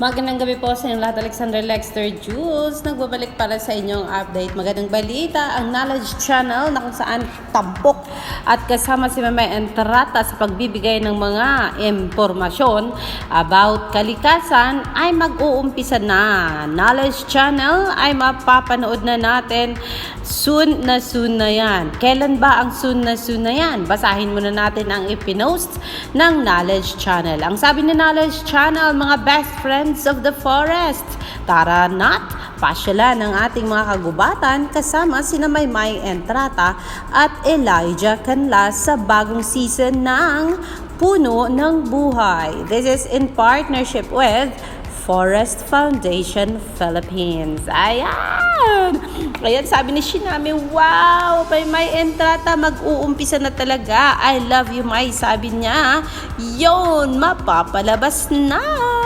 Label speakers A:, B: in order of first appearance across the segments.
A: Magandang gabi po sa inyong lahat. Alexander Lexter Jules. Nagbabalik para sa inyong update. Magandang balita. Ang Knowledge Channel na kung saan tampok at kasama si Mamay Entrata sa pagbibigay ng mga impormasyon about kalikasan ay mag-uumpisa na. Knowledge Channel ay mapapanood na natin soon na soon na yan. Kailan ba ang soon na soon na yan? Basahin muna natin ang ipinost ng Knowledge Channel. Ang sabi ni Knowledge Channel, mga best friends of the forest. Tara na't pasyalan ng ating mga kagubatan kasama sina Maymay Entrata at Elijah Canlas sa bagong season ng Puno ng Buhay. This is in partnership with Forest Foundation Philippines. Ayan! Ayan, sabi ni Shinami, wow, may may entrata, mag-uumpisa na talaga. I love you, May. Sabi niya, yon mapapalabas na.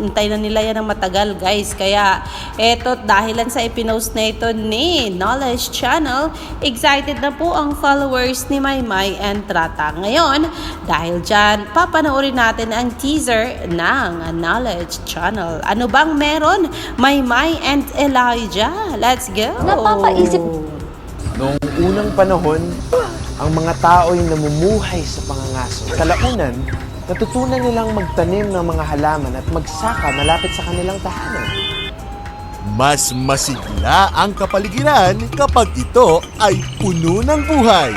A: Hintay na nila yan ng matagal, guys. Kaya, eto, dahilan sa ipinost na ito ni Knowledge Channel, excited na po ang followers ni Maymay Entrata. Ngayon, dahil dyan, papanoorin natin ang teaser ng Knowledge Channel. Ano bang meron? Maymay and Elijah. Let's go!
B: Napapaisip-
C: Noong unang panahon, ang mga tao ay namumuhay sa pangangaso. Kalaunan, natutunan nilang magtanim ng mga halaman at magsaka malapit sa kanilang tahanan.
D: Mas masigla ang kapaligiran kapag ito ay puno ng buhay.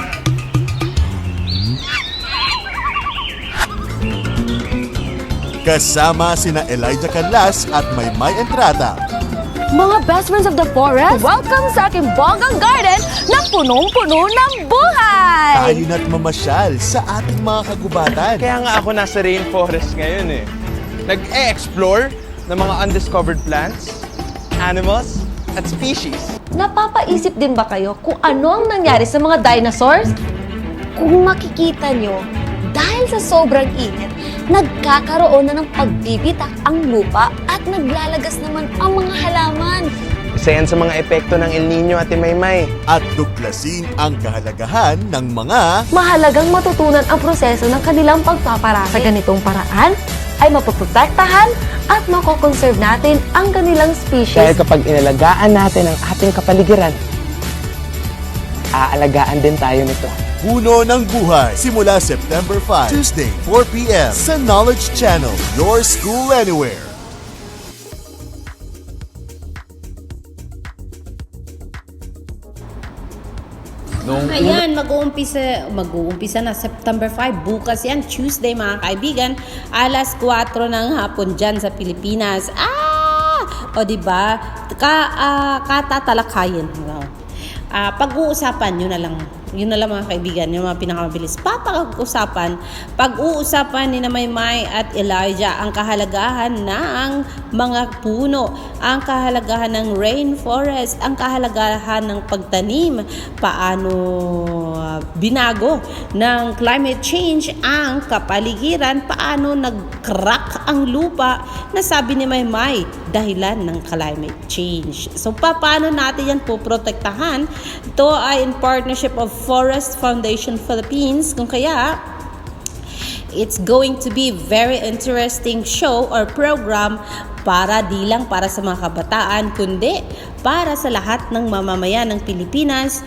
D: Kasama sina Elijah Canlas at Maymay Entrata.
B: Mga best friends of the forest, welcome sa aking bonggang garden na punong-puno ng buhay!
D: Tayo na't mamasyal sa ating mga kagubatan.
C: Kaya nga ako nasa rainforest ngayon eh. Nag-e-explore ng mga undiscovered plants, animals, at species.
B: Napapaisip din ba kayo kung ano ang nangyari sa mga dinosaurs? Kung makikita nyo, dahil sa sobrang init, nagkakaroon na ng pagbibitak ang lupa at naglalagas naman ang mga halaman.
C: Isa yan sa mga epekto ng El Nino at Maymay.
D: At tuklasin ang kahalagahan ng mga
B: Mahalagang matutunan ang proseso ng kanilang pagpaparami. Sa ganitong paraan, ay mapoprotektahan at makokonserve natin ang kanilang
C: Dahil
B: species.
C: kapag inalagaan natin ang ating kapaligiran, aalagaan din tayo nito.
D: Puno ng Buhay. Simula September 5, Tuesday, 4pm sa Knowledge Channel. Your school anywhere.
C: Noong
A: Ayan, mag-uumpisa, mag-uumpisa na September 5. Bukas yan, Tuesday mga kaibigan. Alas 4 ng hapon dyan sa Pilipinas. Ah! O di ba? Ka, ah, katatalakayin. Ah, pag-uusapan, yun na lang. Yun na lang mga kaibigan, yung mga pinakamabilis. Papag-usapan, pag-uusapan ni na Maymay at Elijah ang kahalagahan ng mga puno, ang kahalagahan ng rainforest, ang kahalagahan ng pagtanim, paano ah, binago ng climate change ang kapaligiran, paano nag-crack ang lupa na sabi ni Maymay dahilan ng climate change. So pa- paano natin yan poprotektahan? Ito ay in partnership of Forest Foundation Philippines. Kung kaya, It's going to be very interesting show or program para di lang para sa mga kabataan, kundi para sa lahat ng mamamayan ng Pilipinas,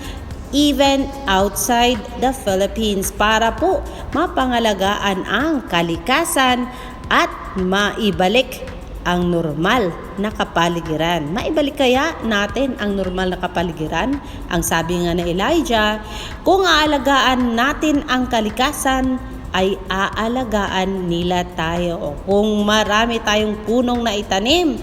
A: even outside the Philippines, para po mapangalagaan ang kalikasan at maibalik ang normal na kapaligiran. Maibalik kaya natin ang normal na kapaligiran? Ang sabi nga na Elijah, kung aalagaan natin ang kalikasan, ay aalagaan nila tayo. Kung marami tayong punong na itanim,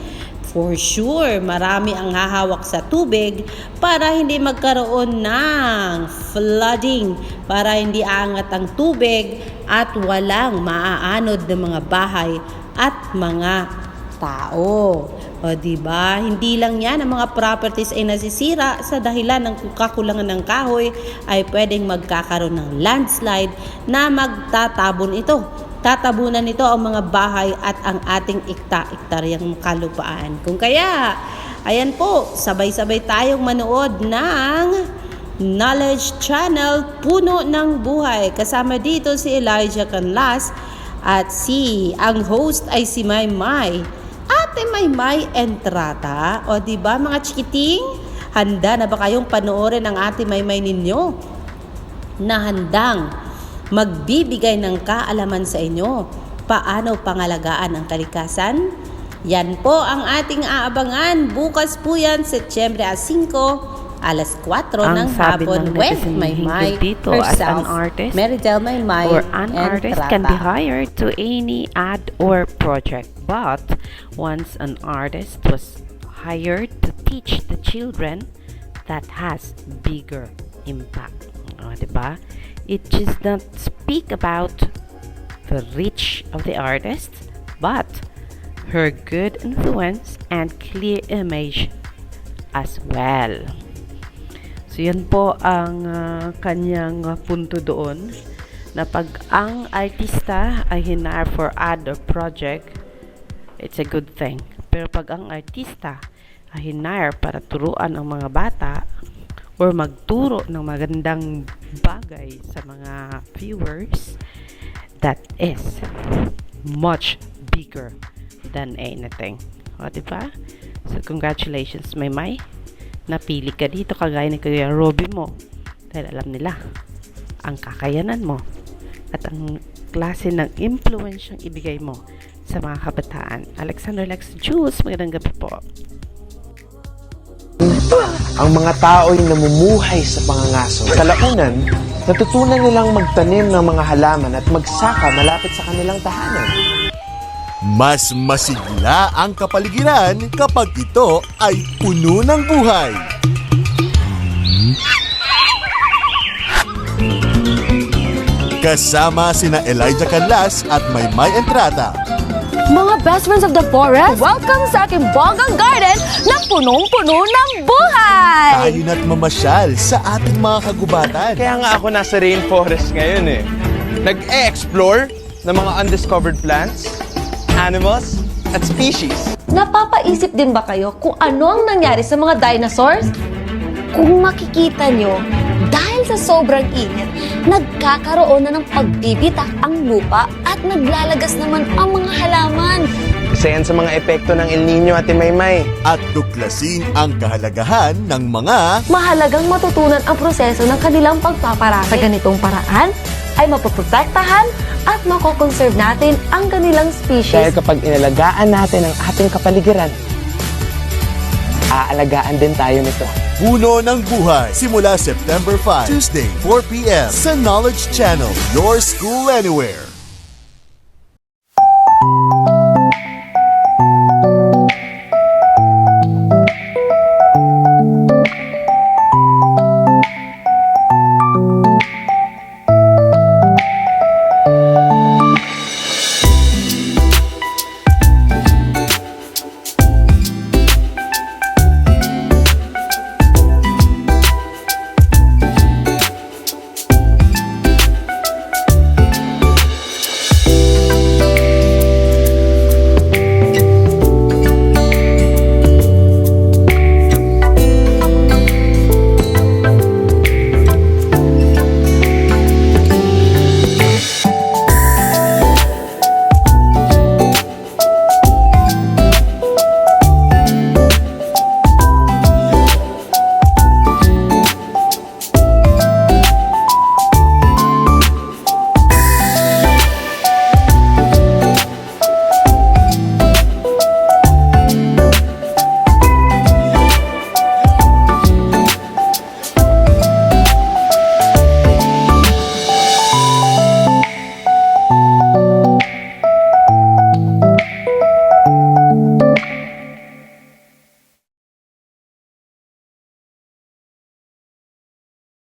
A: for sure, marami ang hahawak sa tubig para hindi magkaroon ng flooding, para hindi aangat ang tubig at walang maaanod ng mga bahay at mga tao. O di ba? Hindi lang 'yan ang mga properties ay nasisira sa dahilan ng kakulangan ng kahoy ay pwedeng magkakaroon ng landslide na magtatabon ito. Tatabunan nito ang mga bahay at ang ating ikta-iktaryang kalupaan. Kung kaya, ayan po, sabay-sabay tayong manood ng Knowledge Channel Puno ng Buhay. Kasama dito si Elijah Canlas at si ang host ay si Maymay. At Ate Maymay Entrata. O di ba mga chikiting? Handa na ba kayong panoorin ang Ate Maymay ninyo? Na handang magbibigay ng kaalaman sa inyo paano pangalagaan ang kalikasan? Yan po ang ating aabangan. Bukas po yan, Setyembre 5, alas 4
E: Ang
A: ng
E: sabi
A: hapon
E: ng
A: with Maymay
E: dito as an
A: herself,
E: artist
A: Meridel Maymay
E: or an artist can be hired to any ad or project. But once an artist was hired to teach the children, that has bigger impact. O, diba? It just not speak about the reach of the artist, but her good influence and clear image as well. So yan po ang ah, kanyang punto doon na pag ang artista ay hinar for ad or project, it's a good thing. Pero pag ang artista ay hinar para turuan ang mga bata or magturo ng magandang bagay sa mga viewers, that is much bigger than anything. O, di ba? So, congratulations, Maymay napili ka dito kagaya ni Kuya Robby mo dahil alam nila ang kakayanan mo at ang klase ng influence yung ibigay mo sa mga kabataan. Alexander Lex Jules, magandang gabi po.
C: Ang mga tao'y namumuhay sa pangangaso. Kalaunan, natutunan nilang magtanim ng mga halaman at magsaka malapit sa kanilang tahanan.
D: Mas masigla ang kapaligiran kapag ito ay puno ng buhay. Kasama sina Elijah Canlas at Maymay Entrata.
B: Mga best friends of the forest, welcome sa aking bonggang garden na punong-puno ng buhay!
D: Tayo na't mamasyal sa ating mga kagubatan.
C: Kaya nga ako nasa rainforest ngayon eh. Nag-e-explore ng mga undiscovered plants, animals, at species.
B: Napapaisip din ba kayo kung ano ang nangyari sa mga dinosaurs? Kung makikita nyo, dahil sa sobrang init, nagkakaroon na ng pagbibitak ang lupa at naglalagas naman ang mga halaman.
C: Isa yan sa mga epekto ng El Nino at Maymay.
D: At tuklasin ang kahalagahan ng mga
B: Mahalagang matutunan ang proseso ng kanilang pagpaparami. Sa ganitong paraan, ay mapoprotektahan at makokonserve natin ang kanilang
C: Dahil
B: species.
C: kapag inalagaan natin ang ating kapaligiran, aalagaan din tayo nito.
D: Puno ng Buhay simula September 5, Tuesday, 4pm sa Knowledge Channel, Your School Anywhere.